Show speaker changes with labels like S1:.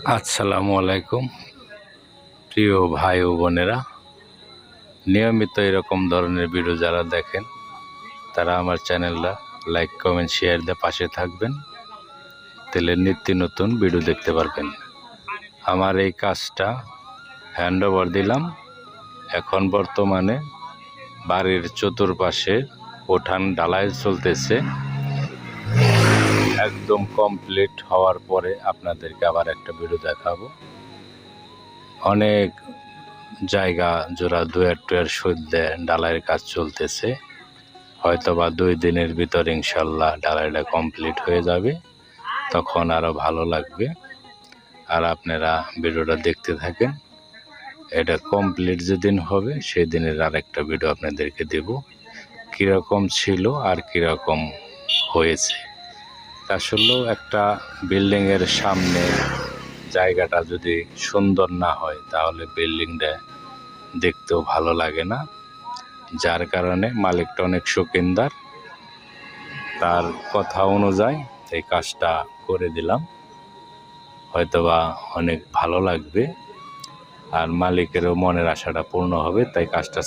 S1: আসসালামু আলাইকুম। প্রিয় ভাই ও বোনেরা, নিয়মিত এরকম ধরনের ভিডিও যারা দেখেন, তারা আমার চ্যানেলটা লাইক, কমেন্ট, শেয়ার দিয়ে পাশে থাকবেন। তাহলে নিত্য নতুন ভিডিও দেখতে পারবেন। আমার এই কাজটা হ্যান্ড ওভার দিলাম। এখন বর্তমানে বাড়ির চতুর্পাশে ওঠান ডালাই চলতেছে। একদম কমপ্লিট হওয়ার পরে আপনাদেরকে আবার একটা ভিডিও দেখাবো। অনেক জায়গা জোড়া দুয়ের টুয়ের সদ্যে ডালাইয়ের কাজ চলতেছে। হয়তো বা দুই দিনের ভিতর ইনশাল্লাহ ডালাইটা কমপ্লিট হয়ে যাবে। তখন আরও ভালো লাগবে। আর আপনারা ভিডিওটা দেখতে থাকেন। এটা কমপ্লিট যেদিন হবে সেই দিনের আর একটা ভিডিও আপনাদেরকে দেব। কীরকম ছিল আর কীরকম হয়েছে? আসলেও একটা বিল্ডিংয়ের সামনে জায়গাটা যদি সুন্দর না হয়, তাহলে বিল্ডিংটা দেখতেও ভালো লাগে না। যার কারণে মালিকটা অনেক শৌখিনদার। তার কথা অনুযায়ী এই কাজটা করে দিলাম। হয়তোবা অনেক ভালো লাগবে। আর মালিকেরও মনের আশাটা পূর্ণ হবে, তাই কাজটা